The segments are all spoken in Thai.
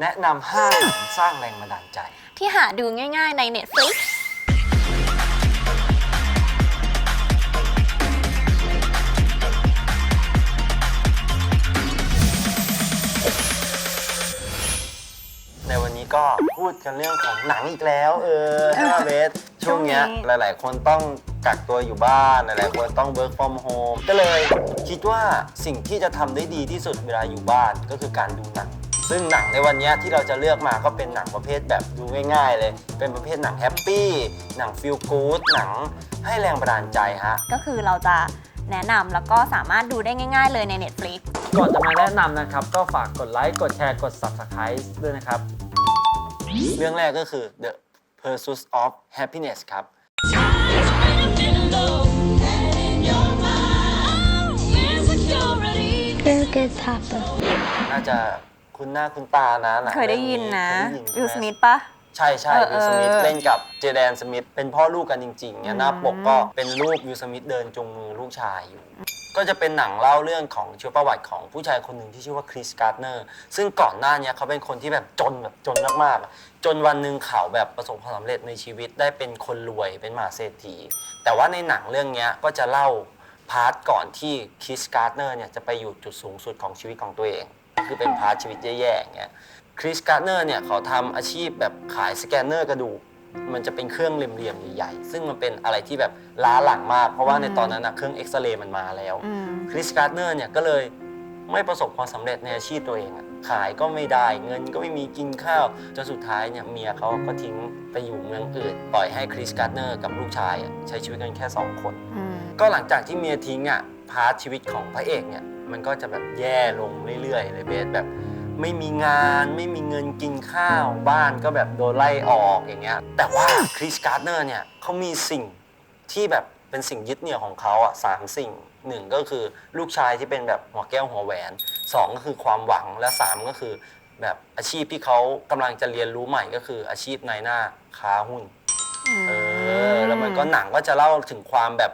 แนะนำห้าหนังสร้างแรงบันดาลใจ ที่หาดูง่ายๆใน Netflix ในวันนี้ก็พูดกันเรื่องของหนังอีกแล้วเออใช่ไหมเบสช่วงเนี้ยช่วงนี้หลาย ๆ คนต้องกักตัวอยู่บ้านหลายๆคนต้อง work from home ก็เลยคิดว่าสิ่งที่จะทำได้ดีที่สุดเวลาอยู่บ้านก็คือการดูหนัง ซึ่งหนังในวันเนี้ยที่เราจะเลือกมาก็เป็นหนังประเภทแบบดูง่ายๆเลย เป็นประเภทหนังแฮปปี้หนังฟีลกู๊ดหนังให้แรงบันดาลใจฮะ ก็คือเราจะแนะนำแล้วก็สามารถดูได้ง่าย ๆ เลยใน Netflix ก่อนจะมาแนะนำนะครับ ก็ฝากกดไลค์กดแชร์กด Subscribe ด้วยนะครับ เรื่องแรกก็คือ The Pursuit of Happiness ครับ Feel good, Papa. น่าจะ คุณหน้าคุณตานะหนังเคยได้ยินนะเคยได้ยินวิลใช่สไหมิธปะ ใช่ใช่เออวิลสมิธเออ เล่นกับเจแดนสมิธเป็นพ่อลูกกันจริงๆเนี่ยหน้าปกก็เป็นรูปวิลสมิธเดินจูงมือลูกชายอยู่ ก็จะเป็นหนังเล่าเรื่องของชีวประวัติของผู้ชายคนหนึ่งที่ชื่อว่าคริสการ์ดเนอร์ซึ่งก่อนหน้าเนี้เขาเป็นคนที่แบบจนแบบจนมากๆอะจนวันหนึ่งเขาแบบประสบความสำเร็จในชีวิตได้เป็นคนรวยเป็นมหาเศรษฐี แต่ว่าในหนังเรื่องเนี้ยก็จะเล่าพาร์ทก่อนที่คริสการ์ดเนอร์เนี่ยจะไปอยู่จุดสูงสุดของชีวิตของตัวเอง คือเป็นพาร์ทชีวิตแย่ๆอย่างเงี้ยคริสการ์เนอร์เนี่ยเขาทำอาชีพแบบขายสแกนเนอร์กระดูกมันจะเป็นเครื่องเหลี่ยมๆใหญ่ๆซึ่งมันเป็นอะไรที่แบบล้าหลังมาก เพราะว่าในตอนนั้นนะเครื่องเอ็กซเรย์มันมาแล้วอืมคริสการ์เนอร์เนี่ยก็เลยไม่ประสบความสำเร็จในอาชีพตัวเองอะขายก็ไม่ได้เงินก็ไม่มีกินข้าวจนสุดท้ายเนี่ยเมียเขาก็ทิ้งไปอยู่เมืองอื่น ปล่อยให้คริสการ์เนอร์กับลูกชายอะใช้ชีวิตกันแค่สองคนอืมก็หลังจากที่เมียทิ้งอะพาร์ทชีวิตของพระเอกเนี่ย มันก็จะแบบแย่ลงเรื่อยๆเลยเบสแบบ ไม่มีงานไม่มีเงินกินข้าวบ้านก็แบบโดนไล่ออกอย่างเงี้ยแต่ว่าคริสการ์เนอร์เนี่ยเขามีสิ่งที่แบบเป็นสิ่งยึดเหนี่ยวของเขาอะสามสิ่งหนึ่งก็คือลูกชายที่เป็นแบบหัวแก้วหัวแหวนสองก็คือความหวังและสามก็คือแบบอาชีพที่เขากำลังจะเรียนรู้ใหม่ก็คืออาชีพนายหน้าค้าหุ้นเออแล้วมันก็หนังก็จะเล่าถึงความแบบ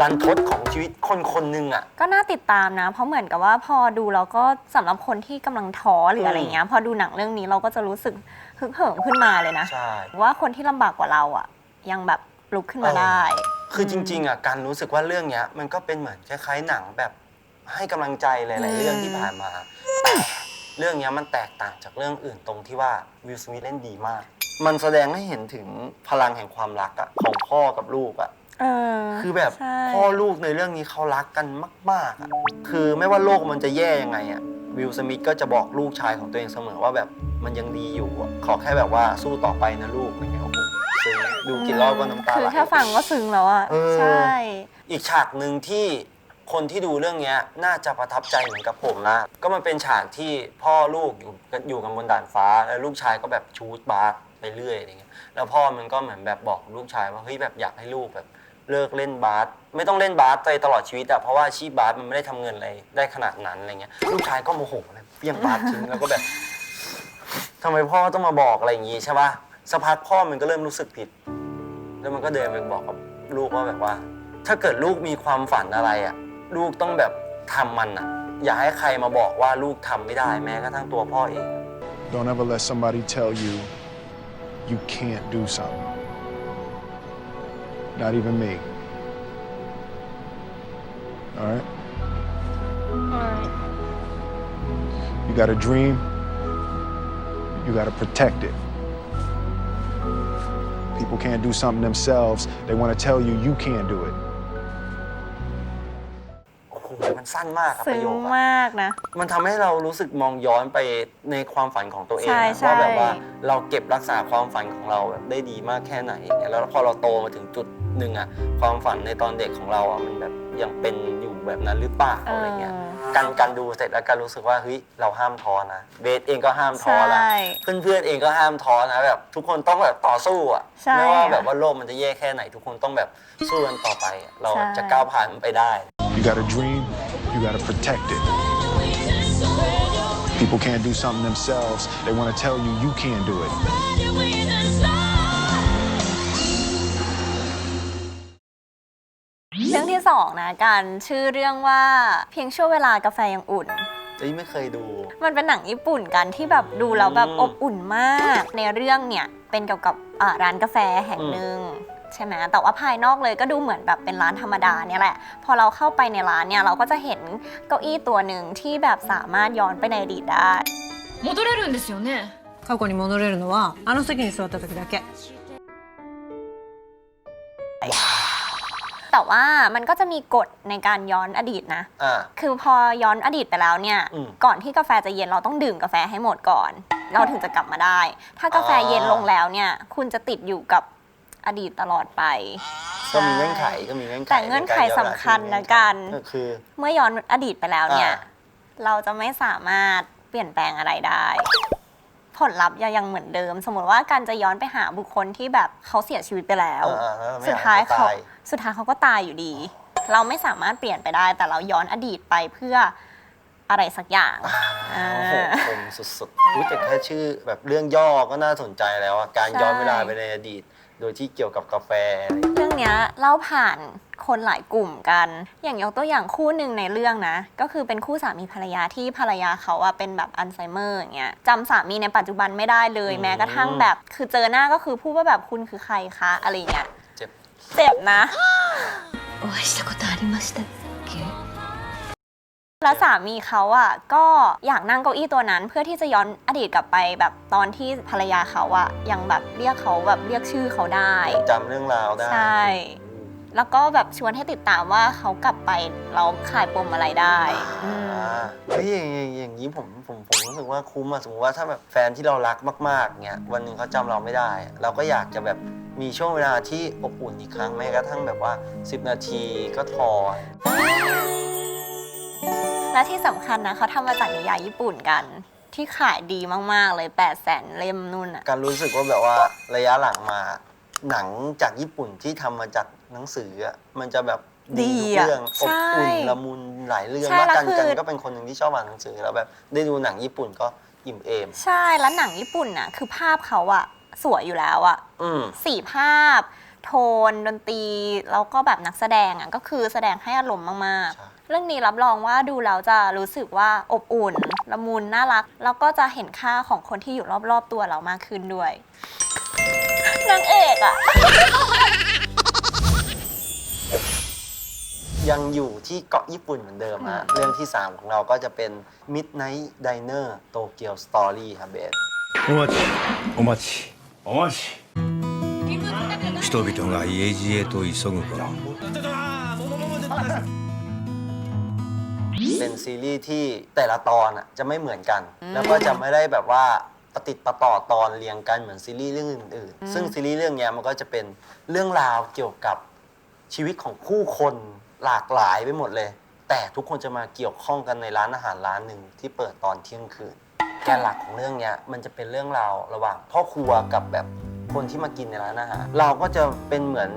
รันทดของชีวิตคนคนหนึ่งอะ ก็น่าติดตามนะ เพราะเหมือนกับว่าพอดูแล้วก็สำหรับคนที่กำลังท้อหรืออะไรเงี้ย พอดูหนังเรื่องนี้เราก็จะรู้สึกฮึกเหิมขึ้นมาเลยนะ ใช่ ว่าคนที่ลำบากกว่าเราอะ ยังแบบลุกขึ้นมาเออได้ คือจริง ๆอะการรู้สึกว่าเรื่องเนี้ย มันก็เป็นเหมือนคล้ายๆหนังแบบให้กำลังใจหลายอืๆมเรื่องที่ผ่านมาแต่เรื่องเนี้ยมันแตกต่างจากเรื่องอื่นตรงที่ว่าวิลสมิธเล่นดีมาก มันแสดงให้เห็นถึงพลังแห่งความรักอะของพ่อกับลูกอะ เออคือแบบใช่พ่อลูกในเรื่องนี้เขารักกันมากๆอะคือไม่ว่าโลกมันจะแย่ยังไงอะวิลสมิธก็จะบอกลูกชายของตัวเองเสมอว่าแบบมันยังดีอยู่อะขอแค่แบบว่าสู้ต่อไปนะลูกอะไรเงี้ยโอ้โหซึ้งดูกี่รอบก็น้ำตาคืไหอล แค่ฟังก็ซึ้งแล้วอะเออ ใช่ อีกฉากหนึ่งที่คนที่ดูเรื่องเนี้ยน่าจะประทับใจเหมือนกับผมนะก็มันเป็นฉากที่พ่อลูกอยู่กันอยู่กันบนด่านฟ้า แล้วลูกชายก็แบบชูดบาสไปเรื่อยอะไรเงี้ยแล้วพ่อมันก็เหมือนแบบบอกลูกชายว่าเฮ้ยแบบอยากให้ลูกแบบ เลิกเล่นบาสไม่ต้องเล่นบาสไปตลอดชีวิตอะเพราะว่าอาชีพบาสมันไม่ได้ทำเงินอะไรได้ขนาดนั้นอะไรเงี้ยลูกชายก็โมโหเลยเพี้ยงบาสทิ้งแล้วก็แบบทำไมพ่อต้องมาบอกอะไรอย่างงี้ใช่ปะสักพักพ่อมันก็เริ่มรู้สึกผิด แล้วมันก็เดินไปบอกกับลูกว่าแบบว่า ถ้าเกิดลูกมีความฝันอะไรอะลูกต้องแบบทำมันอะ่ะอย่าให้ใครมาบอกว่าลูกทำไม่ได้แม้กระทั่งตัวพ่อเอง Don't ever let somebody tell you you can't do something. Not even me. All right? You got a dream, you got to protect it. People can't do something themselves, they want to tell you you can't do it. โอ้โหมันสั้นมากครับปซึ้ระงโยคอะ มากนะ มันทำให้เรารู้สึกมองย้อนไปในความฝันของตัวเองใช่อะใช่ ว่าแบบว่าเราเก็บรักษาความฝันของเราแบบได้ดีมากแค่ไหนอย่างเงี้ยแล้วพอเราโตมาถึงจุด หนึ่งอะความฝันในตอนเด็กของเราอะมันแบบยังเป็นอยู่แบบนั้นหรือเปล่าอะไรเงี้ยการการดูเสร็จแล้วการรู้สึกว่าเฮ้ยเราห้ามท้อนะเบสเองก็ห้ามท้อนะใช่เพื่อนๆเองก็ห้ามท้อนะแบบทุกคนต้องแบบต่อสู้อะใช่ไม่ว่าแบบว่าโลกมันจะแย่แค่ไหน ทุกคนต้องแบบสู้กันต่อไปอะเราใช่จะก้าวผ่านมันไปได้ You got a dream, you got to protect it. People can't do something themselves, they want to tell you you can't do it. องที่สองนะการชื่อเรื่องว่าเพียงชั่วเวลากาแฟยังอุ่น เอ้ยไม่เคยดู มันเป็นหนังญี่ปุ่นกันที่แบบดูแล้วแบบ อืม อบอุ่นมาก ในเรื่องเนี่ยเป็นเกี่ยวกับอ่าร้านกาแฟแห่ง อืม หนึ่งใช่ไหมแต่ว่าภายนอกเลยก็ดูเหมือนแบบเป็นร้านธรรมดาเนี่ยแหละ พอเราเข้าไปในร้านเนี่ยเราก็จะเห็นเก้าอี้ตัวหนึ่งที่แบบสามารถย้อนไปในอดีตได้ 戻れるんですよね過去に戻れるのはあの席に座った時だけ แต่ว่ามันก็จะมีกฎในการย้อนอดีตนะ อ่า คือพอย้อนอดีตไปแล้วเนี่ย อืมก่อนที่กาแฟจะเย็นเราต้องดื่มกาแฟให้หมดก่อน เราถึงจะกลับมาได้ ถ้ากาแฟเย็นลงแล้วเนี่ย คุณจะติดอยู่กับอดีตตลอดไป ก็มีเงื่อนไขก็มีเงื่อนไขแต่เงื่อนไขสำคัญนะกัน ก็คือ เมื่อย้อนอดีตไปแล้วเนี่ย อ่า เราจะไม่สามารถเปลี่ยนแปลงอะไรได้ ผลลัพธ์ยังเหมือนเดิม สมมติว่าการจะย้อนไปหาบุคคลที่แบบเขาเสียชีวิตไปแล้วอ่าแล้วไม่สุดท้ายอให้เขาตยสุดท้ายเขาก็ตายอยู่ดี เราไม่สามารถเปลี่ยนไปได้ แต่เราย้อนอดีตไปเพื่ออะไรสักอย่างอ่าอ่าโอ้โหคมสุดๆอุ๊ยแต่แค่ชื่อแบบเรื่องย่อก็น่าสนใจแล้วอะการย้อนใช่ เวลาไปในอดีต โดยที่เกี่ยวกับกาแฟอะไรเรื่องเนี้ยเล่าผ่าน คนหลายกลุ่มกัน อย่างยกตัวอย่างคู่หนึ่งในเรื่องนะ ก็คือเป็นคู่สามีภรรยาที่ภรรยาเขาอะเป็นแบบอัลไซเมอร์อย่างเงี้ยจำสามีในปัจจุบันไม่ได้เลย แม้กระทั่งแบบ คือเจอหน้าก็คือพูดว่าแบบคุณคือใครคะอะไรเงี้ย เจ็บ เจ็บนะ お会いしたことありましたっけ แล้วสามีเขาอะก็อยากนั่งเก้าอี้ตัวนั้น เพื่อที่จะย้อนอดีตกลับไปแบบตอนที่ภรรยาเขาอะยังแบบเรียกเขาแบบเรียกชื่อเขาได้ จำเรื่องราวได้ ใช่ แล้วก็แบบชวนให้ติดตามว่าเขากลับไปเราขายปมอะไรได้อืมอ่าเฮ้ยอย่างอย่างอย่างนี้ผมผมผมรู้สึกว่าคุ้มอะสมมติว่าถ้าแบบแฟนที่เรารักมากๆเงี้ยวันหนึ่งเขาจำเราไม่ได้อะเราก็อยากจะแบบมีช่วงเวลาที่อบอุ่นอีกครั้งแม้กระทั่งแบบว่า 10 นาทีก็พอและที่สำคัญนะเขาทำมาจากนิยายญี่ปุ่นกัน ที่ขายดีมากๆเลย 8 0 0แสนเล่มนู่นอะ การรู้สึกว่าแบบว่าระยะหลังมา หนังจากญี่ปุ่นที่ทำมาจากหนังสืออะมันจะแบบดีทุกเรื่องอบอุ่นละมุนหลายเรื่องมากกันกันก็เป็นคนหนึ่งที่ชอบอ่านหนังสือแล้วแบบได้ดูหนังญี่ปุ่นก็อิ่มเอม ใช่แล้วหนังญี่ปุ่นน่ะคือภาพเขาอะสวยอยู่แล้วอะอืม สีภาพ โทนดนตรีแล้วก็แบบนักแสดงอะก็คือแสดงให้อารมณ์มากใช่ ๆ เรื่องนี้รับรองว่าดูแล้วจะรู้สึกว่าอบอุ่นละมุนน่ารัก แล้วก็จะเห็นค่าของคนที่อยู่รอบๆตัวเรามากขึ้นด้วย นางเอกอะ ยังอยู่ที่เกาะญี่ปุ่นเหมือนเดิมฮะเรื่องที่ 3 ของเราก็จะเป็น Midnight Diner Tokyo Story ครับเบส お待ちお待ちお待ち人々が家路へと急ぐ頃 เป็นซีรีส์ที่แต่ละตอนอ่ะจะไม่เหมือนกัน แล้วก็จะไม่ได้แบบว่า ปฏิดประต่อตอนเรียงกันเหมือนซีรีส์เรื่องอื่นๆ ซึ่งซีรีส์เรื่องเนี้ยมันก็จะเป็นเรื่องราวเกี่ยวกับชีวิตของผู้คนหลากหลายไปหมดเลย แต่ทุกคนจะมาเกี่ยวข้องกันในร้านอาหารร้านหนึ่งที่เปิดตอนเที่ยงคืน แกนหลักของเรื่องเนี้ยมันจะเป็นเรื่องราวระหว่างพ่อครัวกับแบบคนที่มากินในร้านอาหาร เราก็จะเป็นเหมือน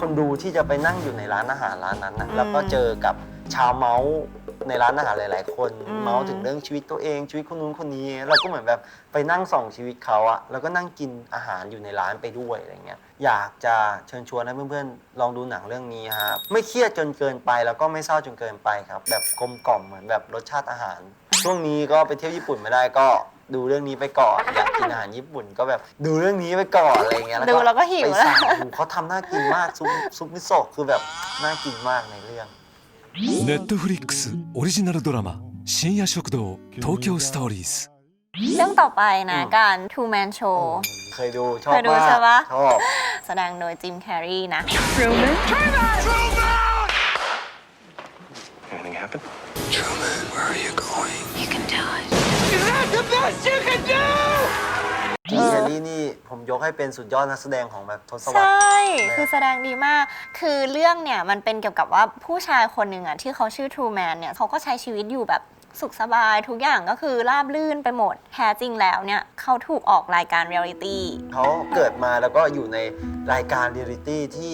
คนดูที่จะไปนั่งอยู่ในร้านอาหารร้านนั้นนะแล้วก็เจอกับชาวเมาส์ ในร้านอาหารหลาย ๆ คน อืม เมาส์ถึงเรื่องชีวิตตัวเอง ชีวิตคนนู้นคนนี้ เราก็เหมือนแบบไปนั่งส่องชีวิตเขาอะแล้วก็นั่งกินอาหารอยู่ในร้านไปด้วยอะไรเงี้ยอยากจะเชิญชวนให้เพื่อน ๆ ลองดูหนังเรื่องนี้ฮะไม่เครียดจนเกินไปแล้วก็ไม่เศร้าจนเกินไปครับ แบบกลมกล่อมเหมือนแบบรสชาติอาหาร ช่วงนี้ก็ไปเที่ยวญี่ปุ่นไม่ได้ก็ดูเรื่องนี้ไปก่อนอยากกินอาหารญี่ปุ่นก็แบบดูเรื่องนี้ไปก่อนอะไรเงี้ยดูแล้วก็หิว ไปแล้วสั่งดูเขาทำน่ากินมากซุปซุปมิโซะคือแบบน่ากินมากในเรื่อง ネットフリックスオリジナルドラマ「深夜食堂東京ストーリーズ」 เรื่องต่อไปนะ อืม การ Two Man Show เคยดูชอบ เคยดู มาก ใช่ปะ ชอบ แสดงโดยจิมแคร์รีนะ Anything happen? Truman where are you going You can do it จิม แคร์รีนี่ผมยกให้เป็นสุดยอดนักแสดงของแบบทศวใชรรษ่คือแสดงดีมาก คือเรื่องเนี่ยมันเป็นเกี่ยวกับว่าผู้ชายคนหนึ่งอะที่เขาชื่อ True Man เนี่ยเขาก็ใช้ชีวิตอยู่แบบสุขสบายทุกอย่างก็คือราบลื่นไปหมด แท้จริงแล้วเนี่ยเขาถูกออกรายการเรียลิตี้เขาเกิดมาแล้วก็อยู่ในรายการเรียลิตี้ที่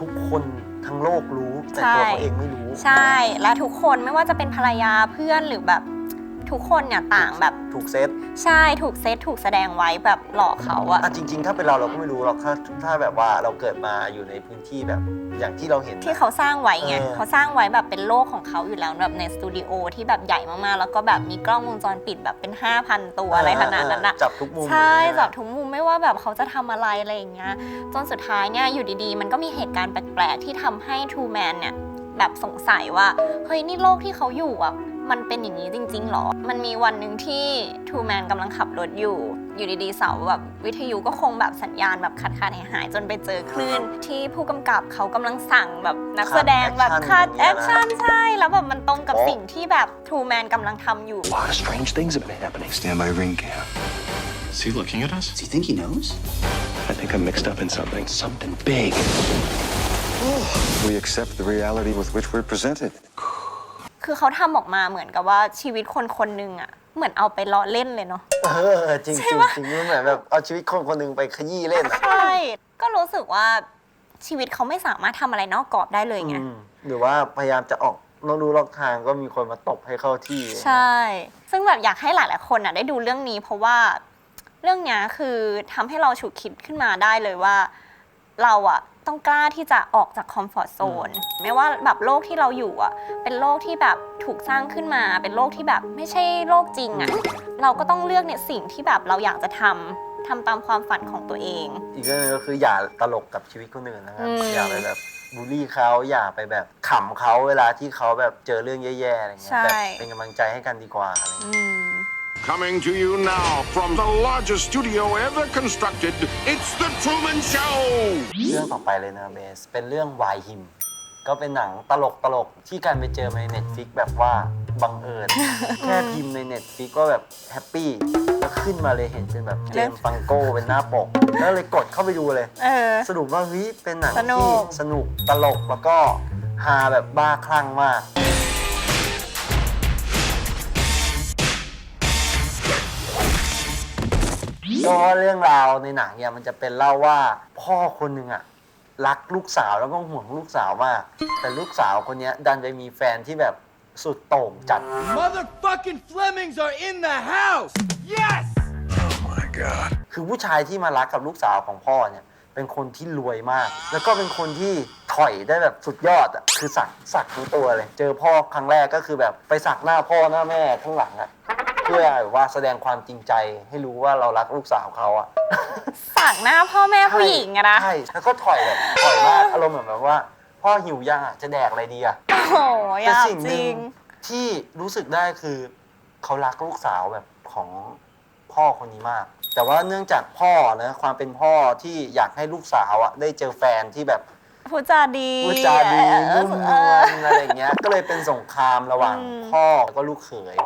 ทุกคนทั้งโลกรู้ แต่ตัวเขาเองไม่รู้ ใช่ และทุกคนไม่ว่าจะเป็นภรรยาเพื่อนหรือแบบ ทุกคนเนี่ยต่างแบบ ถูกเซตใช่ถูกเซตถูกแสดงไว้แบบหลอกเขาอะอะจริง ๆ ถ้าเป็นเราเราก็ไม่รู้หรอกถ้าถ้าแบบว่าเราเกิดมาอยู่ในพื้นที่แบบอย่างที่เราเห็นนะที่เขาสร้างไว้ไงเออเขาสร้างไว้แบบเป็นโลกของเขาอยู่แล้วแบบในสตูดิโอที่แบบใหญ่มากๆ แล้วก็แบบมีกล้องวงจรปิดแบบเป็น 5,000 ตัวอะไรขนาดนั้นอะจับทุกมุมใช่อย่างเงี้ยจับทุกมุมไม่ว่าแบบเขาจะทำอะไรอะไรอย่างเงี้ยจนสุดท้ายเนี่ยอยู่ดีๆ มันก็มีเหตุการณ์แปลกๆที่ทำให้ True Man เนี่ยแบบสงสัยว่าเฮ้ยนี่โลกที่เขาอยู่อะ มันเป็นอย่างนี้จริงๆหรอ มันมีวันหนึ่งที่ True Man กำลังขับรถอยู่ อยู่ดีๆเสาแบบวิทยุก็คงแบบสัญญาณแบบขาดขาดหายหายๆจนไปเจอคลื่น ที่ผู้กำกับเขากำลังสั่งแบบนักแสดงแบบคัดแอคชั่นใช่ แล้วแบบมันตรงกับสิ่งที่แบบ True Man กำลังทำอยู่ A lot of strange things have been happening. Stand by ring cam. Is he looking at us? Does he think he knows? I think I'm mixed up in something. Something big. We accept the reality with which we're presented. คือเขาทำออกมาเหมือนกับว่าชีวิตคนคนหนึ่งอะเหมือนเอาไปล้อเล่นเลยเนาะ เออจริงจริงจริงมันเหมือนแบบเอาชีวิตคนคนหนึ่งไปขยี้เล่นอะใช่ ก็รู้สึกว่าชีวิตเขาไม่สามารถทำอะไรนอกกรอบได้เลยไง อืมหรือว่าพยายามจะออกนอกรู้ลอกทางก็มีคนมาตบให้เข้าที่ ใช่ ซึ่งแบบอยากให้หลายๆคนอะได้ดูเรื่องนี้ เพราะว่าเรื่องเนี้ยคือทำให้เราฉุกคิดขึ้นมาได้เลยว่า เราอะ ต้องกล้าที่จะออกจากคอมฟอร์ทโซนไม่ว่าแบบโลกที่เราอยู่อะ เป็นโลกที่แบบถูกสร้างขึ้นมา เป็นโลกที่แบบไม่ใช่โลกจริงอะ เราก็ต้องเลือกเนี่ยสิ่งที่แบบเราอยากจะทำทำตามความฝันของตัวเอง อีกเรื่องหนึงก็คืออย่าตลกกับชีวิตคนอื่นนะครับอืมอย่าไปแบบบูลลี่เขาอย่าไปแบบขำเขาเวลาที่เขาแบบเจอเรื่องแย่ๆอะไรเงี้ยใช่แบบเป็นกำลังใจให้กันดีกว่าอะไรเงี้ยอืม Coming to you now from the largest studio ever constructed, it's The Truman Show! เรื่องต่อไปเลยนะเบส เป็นเรื่องวายฮิม ก็เป็นหนังตลกตลกๆที่การไปเจอมาในเน็ตฟิกแบบว่าบังเอิญ แค่พิมพ์ในเน็ตฟิกก็แบบแฮปปี้แล้วขึ้นมาเลยเห็นเป็นแบบเจมส์ฟังโก้เป็นหน้าปก แล้วเลยกดเข้าไปดูเลย เออ สรุปว่าเฮ้ยเป็นหนังสนุที่ก สนุกตลกแล้วก็ฮาแบบบ้าคลั่งมาก ก็เรื่องราวในหนังเนี่ยมันจะเป็นเล่าว่าพ่อคนหนึ่งอะรักลูกสาวแล้วก็ห่วงลูกสาวมาก แต่ลูกสาวคนเนี้ยดันไปมีแฟนที่แบบสุดโต่งจัด Motherfucking Flemings are in the house! Yes! Oh my god. คือผู้ชายที่มารักกับลูกสาวของพ่อเนี่ยเป็นคนที่รวยมาก แล้วก็เป็นคนที่ถอยได้แบบสุดยอดอะคือสักสักทั้งตัวเลย เจอพ่อครั้งแรกก็คือแบบไปสักหน้าพ่อหน้าแม่ข้างหลังอะ เพื่อแบบว่าแสดงความจริงใจให้รู้ว่าเรารักลูกสาวเขาอะสั่งหน้าพ่อแม่ผู้หญิงอะนะ ใช่แล้วก็ถอยแบบถอยมากอารมณ์เหมือนแบบว่า พ่อหิวยังอะจะแดกอะไรดีอะโอ้โหอแต่ยากสิ่งหจนึ่ริงงที่รู้สึกได้คือ เขารักลูกสาวแบบของพ่อคนนี้มาก แต่ว่าเนื่องจากพ่อนะความเป็นพ่อที่อยากให้ลูกสาวอะได้เจอแฟนที่แบบ พูดจาดีพูดจาดีเอนุ่อมนเอวอ ลอะไรอย่างเงี้ย ก็เลยเป็นสงครามระหว่างอืม พ่อแล้วก็ลูกเขย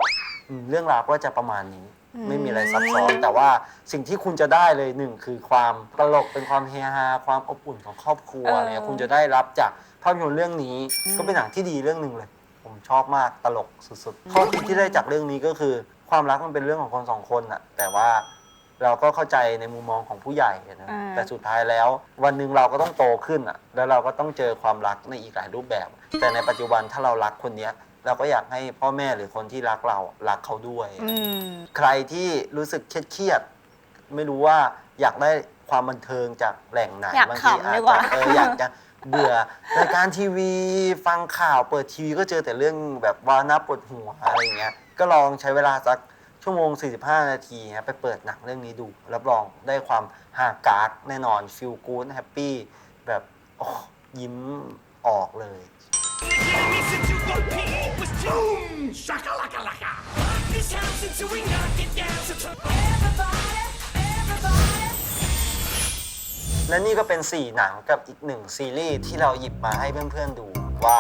อืมเรื่องราวก็จะประมาณนี้ อืม ไม่มีอะไรซับซ้อน แต่ว่าสิ่งที่คุณจะได้เลยหนึ่งคือความตลกเป็นความเฮฮาความอบอุ่นของครอบครัวอะไรเงี้ยคุณจะได้รับจากภาพยนตร์เรื่องนี้ก็เป็นหนังที่ดีเรื่องหนึ่งเลย ผมชอบมากตลกสุดๆข้อคิดที่ได้จากเรื่องนี้ก็คือ ความรักมันเป็นเรื่องของคนสองคนอะแต่ว่าเราก็เข้าใจในมุมมองของผู้ใหญ่นะอ่า แต่สุดท้ายแล้ว วันหนึ่งเราก็ต้องโตขึ้นอะแล้วเราก็ต้องเจอความรักในอีกหลายรูปแบบ แต่ในปัจจุบันถ้าเรารักคนเนี้ย เราก็อยากให้พ่อแม่หรือคนที่รักเรารักเขาด้วย อืม ใครที่รู้สึกเครียดๆไม่รู้ว่าอยากได้ความบันเทิงจากแหล่งไหนอยากบางทีขำอาดีจกว่า จะเอออยากจะเบื่อรายการทีวีฟังข่าวเปิดทีวีก็เจอแต่เรื่องแบบว่าน่าปวดหัวอะไรอย่างเงี้ยก็ลองใช้เวลาสักชั่วโมง 45 นาทีฮะไปเปิดหนังเรื่องนี้ดู รับรองได้ความฮากากแน่นอนฟิลกู d แฮปปี้แบบโอ้ยิ้มออกเลย และนี่ก็เป็น 4 หนังกับอีกหนึ่งซีรีส์ที่เราหยิบมาให้เพื่อนๆดูว่า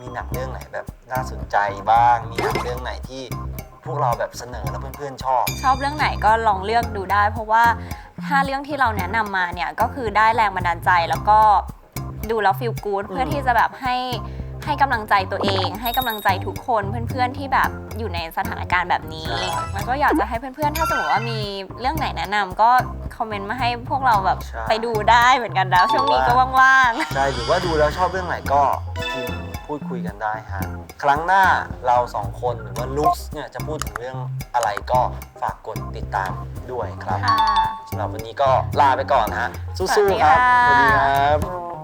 มีหนังเรื่องไหนแบบน่าสนใจบ้าง มีหนังเรื่องไหนที่พวกเราแบบเสนอแล้วเพื่อนๆชอบ ชอบเรื่องไหนก็ลองเลือกดูได้ เพราะว่าถ้าเรื่องที่เราแนะนำมาเนี่ยก็คือได้แรงบันดาลใจแล้วก็ดูแล้วฟีลกู๊ดเพื่อที่จะแบบให้ ให้กำลังใจตัวเอง ให้กำลังใจทุกคนเพื่อนๆที่แบบอยู่ในสถานการณ์แบบนี้ใช่แล้วก็อยากจะให้เพื่อนๆ ถ้าสมมติว่ามีเรื่องไหนแนะนำก็คอมเมนต์มาให้พวกเราแบบใช่ ไปดูได้เหมือนกันแล้วช่วงนี้ก็ว่างใช่หรือว่าดูแล้วชอบเรื่องไหนก็พิมพ์พูดคุยกันได้ฮะ ครั้งหน้าเราสองคนหรือว่าลุคเนี่ยจะพูดถึงเรื่องอะไรก็ฝากกดติดตามด้วยครับค่ะ สำหรับวันนี้ก็ลาไปก่อนนะฮะสวัสสู้ดีๆครับค่ะ สวัสดีครับ